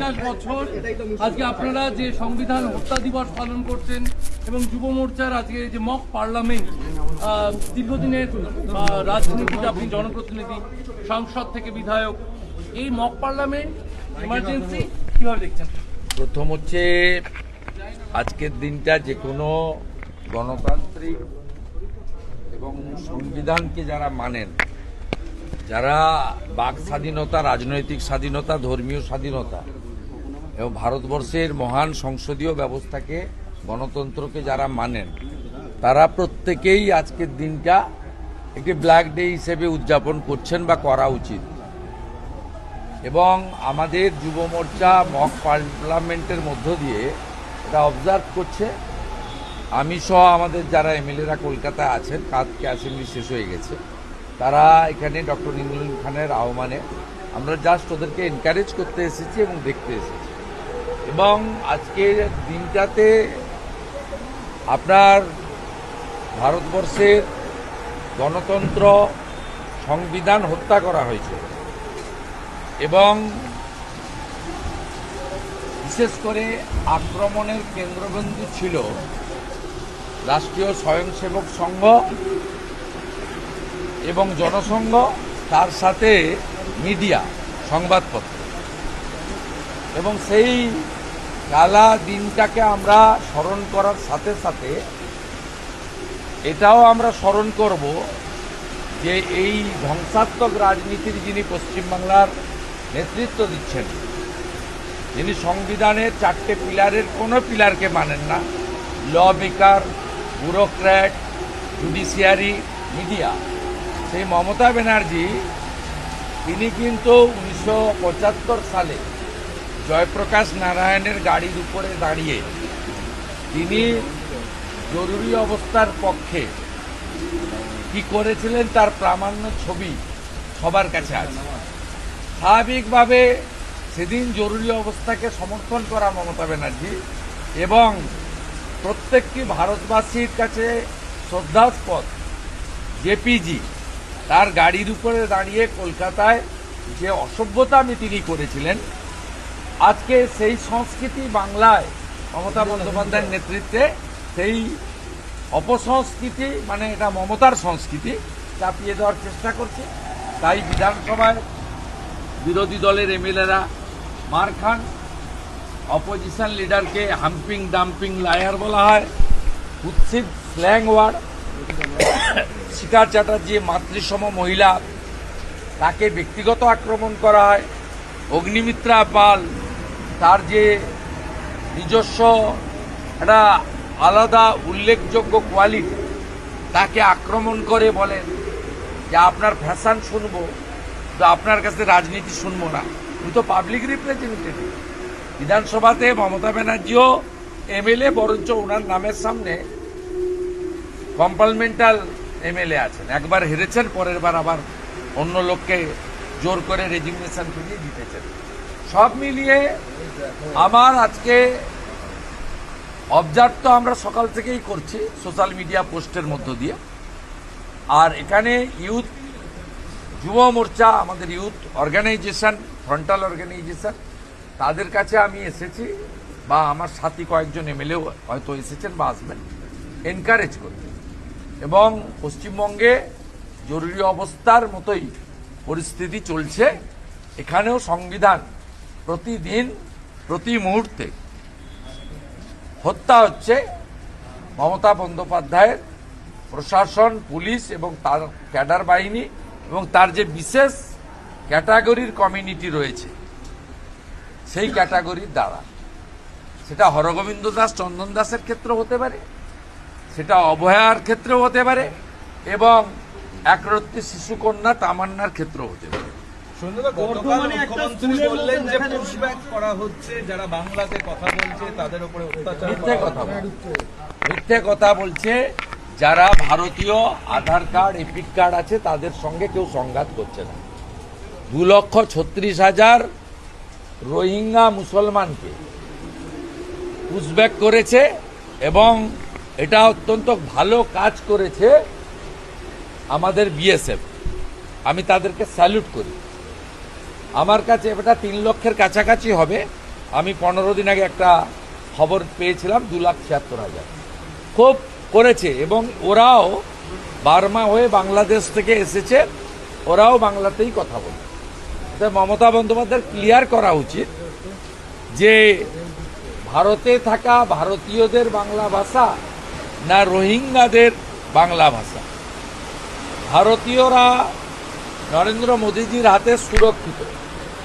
পঞ্চাশ বছর। আজকে আপনারা যে সংবিধান হত্যা দিবস পালন করছেন এবং যুব মোর্চার আজকে যে মক পার্লামেন্ট দীর্ঘদিনের রাজনীতিতে আপনি জনপ্রতিনিধি, সংসদ থেকে বিধায়ক, এই মক পার্লামেন্ট ইমার্জেন্সি কীভাবে দেখছেন? প্রথম হচ্ছে আজকের দিনটা যে কোনো গণতান্ত্রিক এবং সংবিধানকে যারা মানেন, যারা বাক স্বাধীনতা, রাজনৈতিক স্বাধীনতা, ধর্মীয় স্বাধীনতা এবং ভারতবর্ষের মহান সংসদীয় ব্যবস্থাকে, গণতন্ত্রকে যারা মানেন, তারা প্রত্যেকেই আজকের দিনটা একটি ব্ল্যাক ডে হিসেবে উদযাপন করছেন বা করা উচিত। এবং আমাদের যুব মোর্চা, মক পার্লামেন্টের মধ্য দিয়ে এটা অবজার্ভ করছে। আমি সহ আমাদের যারা এমএলএরা কলকাতায় আছেন কাজকে অ্যাসেম্বলি শেষ হয়ে গেছে, তারা এখানে ডক্টর ইমরুল খানের আহ্বানে আমরা জাস্ট ওদেরকে এনকারেজ করতে এসেছি এবং দেখতে এসেছি। এবং আজকের দিনটাতে আপনার ভারতবর্ষের গণতন্ত্র সংবিধান হত্যা করা হয়েছে। এবং বিশেষ করে আক্রমণের কেন্দ্রবিন্দু ছিল রাষ্ট্রীয় স্বয়ংসেবক সংঘ এবং জনসংঘ, তার সাথে মিডিয়া, সংবাদপত্র। এবং সেই কালা দিনটাকে আমরা স্মরণ করার সাথে সাথে এটাও আমরা স্মরণ করব যে এই ধ্বংসাত্মক রাজনীতির যিনি পশ্চিমবাংলার নেতৃত্ব দিচ্ছেন, যিনি সংবিধানের চারটে পিলারের কোনো পিলারকে মানেন না। Law maker bureaucrat, judiciary, media. সেই মমতা ব্যানার্জি, তিনি কিন্তু উনিশশো পঁচাত্তর সালে জয়প্রকাশ নারায়ণের গাড়ির উপরে দাঁড়িয়ে তিনি জরুরি অবস্থার পক্ষে কি করেছিলেন তার প্রামাণ্য ছবি সবার কাছে আছে। স্বাভাবিকভাবে সেদিন জরুরি অবস্থাকে সমর্থন করা মমতা ব্যানার্জি এবং প্রত্যেকটি ভারতবাসীর কাছে শ্রদ্ধাস্পদ জেপিজি তার গাড়ির উপরে দাঁড়িয়ে কলকাতায় যে অসভ্যতামি তিনি করেছিলেন আজকে সেই সংস্কৃতি বাংলায় মমতা বন্দ্যোপাধ্যায়ের নেতৃত্বে সেই অপসংস্কৃতি মানে এটা মমতার সংস্কৃতি, চাপিয়ে দেওয়ার চেষ্টা করছে। তাই বিধানসভায় বিরোধী দলের এমএলএরা মার খান অপোজিশন লিডারকে হাম্পিং ডাম্পিং লায়ার বলা হয়, কুৎসিত স্ল্যাং ওয়ার্ড শিকার চ্যাটার্জি, মাতৃসম মহিলা, তাকে ব্যক্তিগত আক্রমণ করা হয়, অগ্নিমিত্রা পাল তার যে নিজস্ব একটা আলাদা উল্লেখযোগ্য কোয়ালিটি তাকে আক্রমণ করে বলেন যে আপনার ফ্যাশন শুনব তো আপনার কাছে রাজনীতি শুনব না। উনি তো পাবলিক রিপ্রেজেন্টেটিভ বিধানসভাতে মমতা ব্যানার্জিও এমএলএ, বরঞ্চ ওনার নামের সামনে কম্পালমেন্টাল এমএলএ আছেন। একবার হেরেছেন, পরের বার আবার অন্য লোককে জোর করে রেজিগনেশন করিয়ে জিতেছেন। সব মিলিয়ে আমার আজকে অবজার্ভ তো আমরা সকাল থেকেই করছি সোশ্যাল মিডিয়া পোস্টের মধ্য দিয়ে। আর এখানে ইউথ যুব মোর্চা, আমাদের ইউথ অর্গানাইজেশন ফ্রন্টাল অর্গানাইজেশন তাদের কাছে আমি এসেছি বা আমার সাথী কয়েকজন এমএলএ হয়তো এসেছেন বা আসবেন এনকারেজ করতে। এবং পশ্চিমবঙ্গে জরুরি অবস্থার মতোই পরিস্থিতি চলছে, এখানেও সংবিধান প্রতিদিন, প্রতি মুহূর্তে হত্যা হচ্ছে মমতা বন্দ্যোপাধ্যায়ের প্রশাসন, পুলিশ এবং তার ক্যাডার বাহিনী এবং তার যে বিশেষ ক্যাটাগরির কমিউনিটি রয়েছে, সেই ক্যাটাগরির দ্বারা। সেটা হরগোবিন্দ দাস, চন্দন দাসের ক্ষেত্রে হতে পারে, সেটা অভয়ার ক্ষেত্রেও হতে পারে এবং একরত্তি শিশুকন্যা তামান্নার ক্ষেত্রেও হতে পারে। বললেন যে পুশব্যাক করা হচ্ছে যারা বাংলাতে কথা বলছে তাদের উপরে অত্যাচার মিথ্যে কথা বলছে। মিথ্যে কথা বলছে যারা ভারতীয় আধার কার্ড এপিক কার্ড আছে তাদের সঙ্গে কেউ সংঘাত করছে না। দু লক্ষ ছত্রিশ হাজার রোহিঙ্গা মুসলমানকে পুশব্যাক করেছে এবং এটা অত্যন্ত ভালো কাজ করেছে আমাদের বিএসএফ। আমি তাদেরকে স্যালুট করি। আমার কাছে এটা তিন লক্ষের কাছাকাছি হবে। আমি পনেরো দিন আগে একটা খবর পেয়েছিলাম, দু লাখ ছিয়াত্তর হাজার। খুব করেছে এবং ওরাও বার্মা হয়ে বাংলাদেশ থেকে এসেছে, ওরাও বাংলাতেই কথা বলে। তাই মমতা বন্দ্যোপাধ্যায়ের ক্লিয়ার করা উচিত যে ভারতে থাকা ভারতীয়দের বাংলা ভাষা না রোহিঙ্গাদের বাংলা ভাষা। ভারতীয়রা নরেন্দ্র মোদীজির হাতে সুরক্ষিত।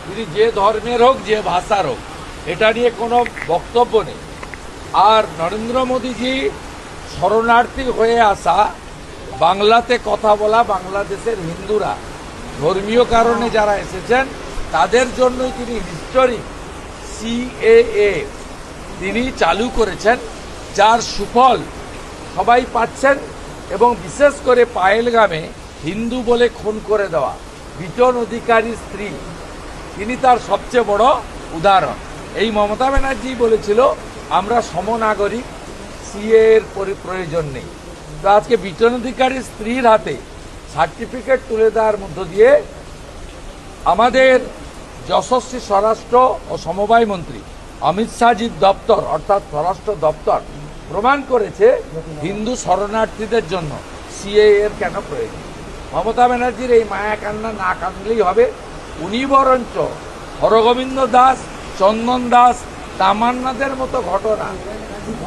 তিনি যে ধর্মের হোক, যে ভাষার হোক, এটা নিয়ে কোনো বক্তব্য নেই। আর নরেন্দ্র মোদীজি শরণার্থী হয়ে আসা, বাংলাতে কথা বলা, বাংলাদেশের হিন্দুরা ধর্মীয় কারণে যারা এসেছেন, তাদের জন্যই তিনি হিস্টোরিক সিএএ তিনি চালু করেছেন, যার সুফল সবাই পাচ্ছেন এবং বিশেষ করে পায়েলগামে হিন্দু বলে খুন করে দেওয়া। বিটন অধিকারী স্ত্রী। তিনি তার সবচেয়ে বড় উদাহরণ। এই মমতা ব্যানার্জি বলেছিল, আমরা সমনাগরিক, সিএ এর পরি- প্রয়োজন নেই। তো আজকে বিটন অধিকারী স্ত্রীর হাতে সার্টিফিকেট তুলে দেওয়ার মধ্য দিয়ে আমাদের যশস্বী স্বরাষ্ট্র ও সমবায় মন্ত্রী অমিত শাহজির দপ্তর, অর্থাৎ স্বরাষ্ট্র দপ্তর, প্রমাণ করেছে হিন্দু শরণার্থীদের জন্য সিএ এর কেন প্রয়োজন? মমতা ব্যানার্জির এই মায়া কান্না না কাঁদলেই হবে। উনি বরঞ্চ হরগোবিন্দ দাস, চন্দন দাস, তামান্নাদের মতো ঘটনা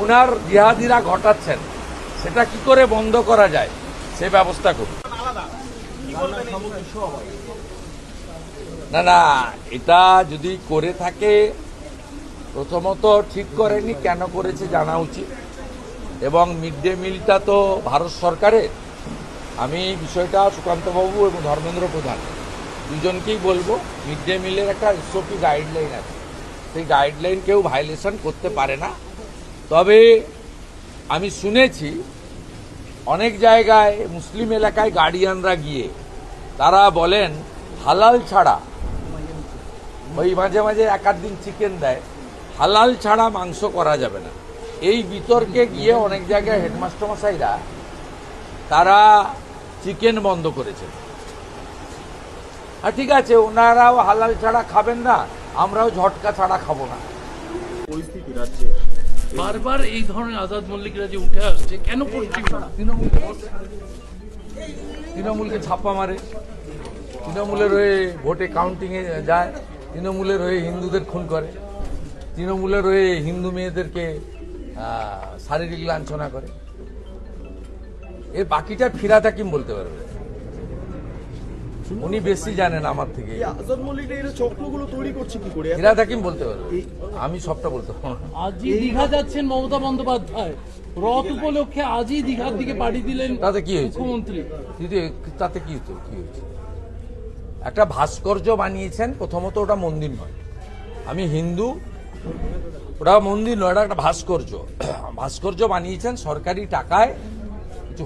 উনার জিহাদিরা ঘটাচ্ছেন। সেটা কি করে বন্ধ করা যায়? সে ব্যবস্থা করুন। না না, এটা যদি করে থাকে, প্রথমত ঠিক করেনি কেন করেছে জানা উচিত। এবং মিড ডে মিলটা তো ভারত সরকারের। আমি এই বিষয়টা সুকান্তবাবু এবং ধর্মেন্দ্র প্রধান দুজনকেই বলব, মিড ডে মিলের একটা এসওপি গাইডলাইন আছে। সেই গাইডলাইন কেউ ভায়োলেশন করতে পারে না। তবে আমি শুনেছি অনেক জায়গায় মুসলিম এলাকায় গার্ডিয়ানরা গিয়ে তারা বলেন, হালাল ছাড়া ওই মাঝে মাঝে এক দিন চিকেন দেয়, হালাল ছাড়া মাংস করা যাবে না। এই বিতর্কে গিয়ে অনেক জায়গায় হেডমাস্টার মশাইরা তারা চিকেন বন্ধ করেছেন। আর ঠিক আছে ওনারাও হালাল ছাড়া খাবেন না আমরাও ঝটকা ছাড়া খাব না। পরিস্থিতি রাজ্যে। বারবার এই ধরনের আজাদ মল্লিকরা যে উঠে আসছে কেন তৃণমূল তৃণমূলকে ছাপ্পা মারে। তৃণমূলের হয়ে ভোটে কাউন্টিংয়ে যায় তৃণমূলের হয়ে হিন্দুদের খুন করে তৃণমূলের হয়ে হিন্দু মেয়েদেরকে শারীরিক লাঞ্ছনা করে। এর বাকিটা ফিরাত হাকিম বলতে পারবে? উনি বেশি জানেন আমার থেকে। আজাদ মল্লিক এই চক্রগুলো তৈরি করছে কি করে? ফিরাত হাকিম বলতে পারবে? আমি সবটা বলতে পারব আজই দীঘা যাচ্ছেন মমতা বন্দ্যোপাধ্যায়। রথ উপলক্ষে আজই দীঘার দিকে পাড়ি দিলেন তাতে কি হয়েছে? মুখ্যমন্ত্রী। তাতে কি হতো কি হয়েছে? একটা ভাস্কর্য বানিয়েছেন প্রথমত ওটা মন্দির নয়। আমি হিন্দু ওটা মন্দির নয় ওটা একটা ভাস্কর্য। ভাস্কর্য বানিয়েছেন সরকারি টাকায়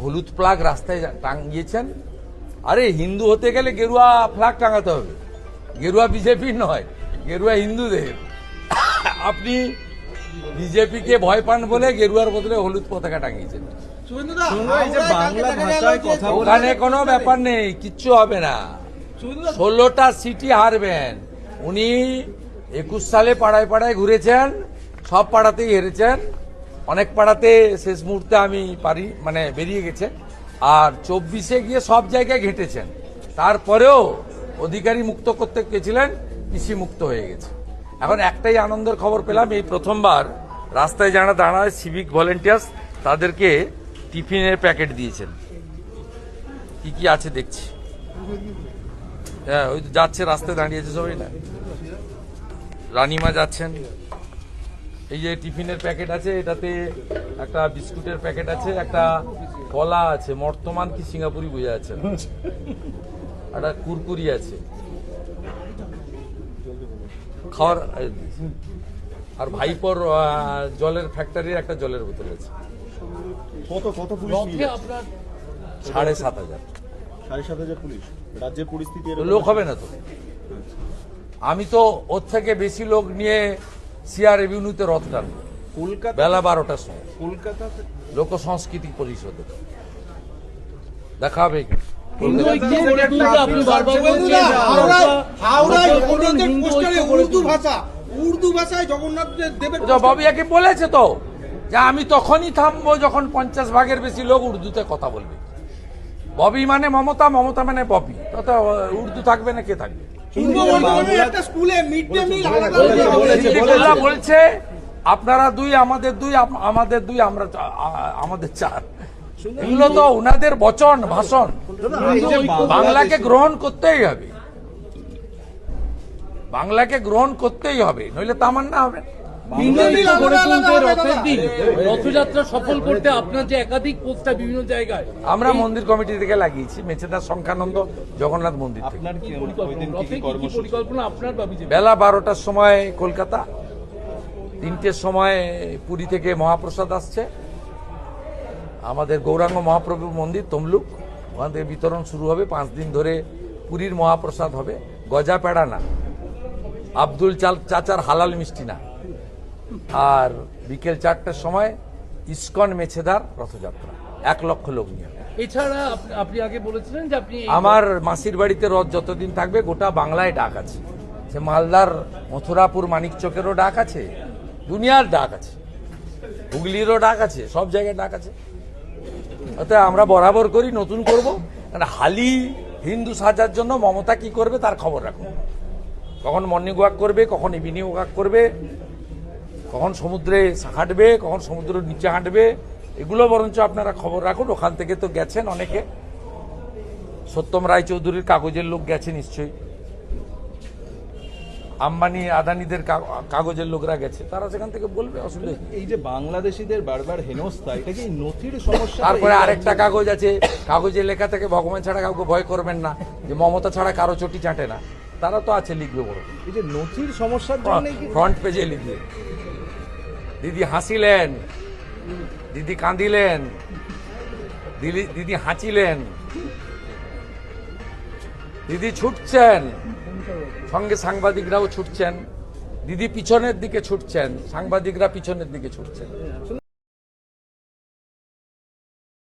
হলুদ ফ্লাগ রাস্তায় টাঙিয়েছেন। আরে হিন্দু হতে গেলে গেরুয়া ফ্ল্যাগ টাঙাতে হবে। গেরুয়া বিজেপির নয় গেরুয়া হিন্দুদের। আপনি বিজেপিকে ভয় পান বলে গেরুয়ার বদলে হলুদ পতাকা টাঙিয়েছেন। এই যে বাংলা ভাষায় কথা বলে ওখানে কোনো ব্যাপার নেই কিচ্ছু হবে না। ষোলোটা সিটি হারবেন। উনি একুশ সালে পাড়ায় পাড়ায় ঘুরেছেন সব পাড়াতেই হেরেছেন। অনেক পাড়াতে শেষ মুহূর্তে আমি পারি মানে বেরিয়ে গেছে। আর চব্বিশে গিয়ে সব জায়গায় ঘেঁটেছেন। তারপরেও অধিকারী মুক্ত করতে গেছিলেন কৃষি মুক্ত হয়ে গেছে। এখন একটাই আনন্দের খবর পেলাম, এই প্রথমবার রাস্তায় যারা দাঁড়ায় সিভিক ভলেন্টিয়ার্স তাদেরকে টিফিনের প্যাকেট দিয়েছেন। কি কি আছে দেখছি। হ্যাঁ ওই যাচ্ছে, রাস্তায় দাঁড়িয়েছে সবাই না? রানিমা যাচ্ছেন। এই যে টিফিনের প্যাকেট আছে এটাতে একটা বিস্কুটের প্যাকেট আছে একটা কলা আছে বর্তমান কি সিঙ্গাপুরি বোঝা আছে। একটা কুরকুরি আছে। খাওয়ার আর ভাইপর জলের ফ্যাক্টরির একটা জলের বোতল আছে। কত কত পুলিশ আপনার সাড়ে সাত হাজার। সাড়ে সাত হাজার পুলিশ। রাজ্যের পরিস্থিতি লোক হবে না তো। আমি তো ওর থেকে বেশি লোক নিয়ে সিআর রেভিনিউতে রথ টানবো কলকাতা বেলা বারোটার সময়। কলকাতাতে লোক সংস্কৃতি পরিষদে দেখা হবে ববিয়াকে বলেছে তো যে আমি তখনই থামবো যখন পঞ্চাশ ভাগের বেশি লোক উর্দুতে কথা বলবে। ববি মানে মমতা মমতা মানে ববি তো উর্দু থাকবে না কে থাকবে? বলছে আপনারা দুই আমাদের দুই আমাদের দুই আমরা আমাদের চার। এগুলো তো ওনাদের বচন ভাষণ। বাংলাকে গ্রহণ করতেই হবে। বাংলাকে গ্রহণ করতেই হবে নইলে তামান্না হবে রথযাত্রা সফল করতে আপনার যে একাধিক পোস্টার বিভিন্ন জায়গায় আমরা মন্দির কমিটি থেকে লাগিয়েছি মেছেদার সংখ্যানন্দ জগন্নাথ মন্দির পরিকল্পনা? আপনার বেলা বারোটার সময় কলকাতা তিনটের সময় পুরী থেকে মহাপ্রসাদ আসছে। আমাদের গৌরাঙ্গ মহাপ্রভুর মন্দির তমলুক ওখান থেকে বিতরণ শুরু হবে পাঁচ দিন ধরে পুরীর মহাপ্রসাদ হবে। গজা পেড়া না। আব্দুল চাল চাচার হালাল মিষ্টি না। আর বিকেল চারটার সময় ইস্কন মেছেদার রথযাত্রা এক লক্ষ লোক নিয়ে। এছাড়া আপনি আগে বলেছিলেন যে আপনি আমার মাসির বাড়িতে রথ যতদিন থাকবে গোটা বাংলায় ডাক আছে। সে মালদার মথুরাপুর মানিকচকেরও ডাক আছে দুনিয়ার ডাক আছে হুগলিরও ডাক আছে সব জায়গায় ডাক আছে। অতএব আমরা বরাবর করি নতুন করব। কারণ হালি হিন্দু সাজার জন্য মমতা কি করবে তার খবর রাখুন। কখন মর্নিং ওয়াক করবে কখন ইভিনিং ওয়াক করবে কখন সমুদ্রে হাঁটবে কখন সমুদ্রের নিচে হাঁটবে এগুলো বরঞ্চ আপনারা খবর রাখুন। ওখান থেকে তো গেছেন অনেকে। সত্যম রায়চৌধুরীর কাগজের লোক গেছে নিশ্চয়ই। আম্বানি আদানিদের কাগজের লোকরা গেছে। তারা সেখান থেকে বলবে অসুবিধা কি? এই যে বাংলাদেশিদের বারবার হেনস্থা এটা কি নথির সমস্যা? তারপরে আরেকটা কাগজ আছে। কাগজে লেখা থেকে ভগবান ছাড়া কাউকে ভয় করবেন না। যে মমতা ছাড়া কারও চটি চাটে না। তারা তো আছে লিখবে বড় এই যে নথির সমস্যার জন্যই কি ফ্রন্ট পেজে লিখবে। দিদি হাসিলেন। দিদি কাঁদিলেন। দিদি হাঁচিলেন। দিদি ছুটছেন। সঙ্গে সাংবাদিকরাও ছুটছেন। দিদি পিছনের দিকে ছুটছেন। সাংবাদিকরা পিছনের দিকে ছুটছেন।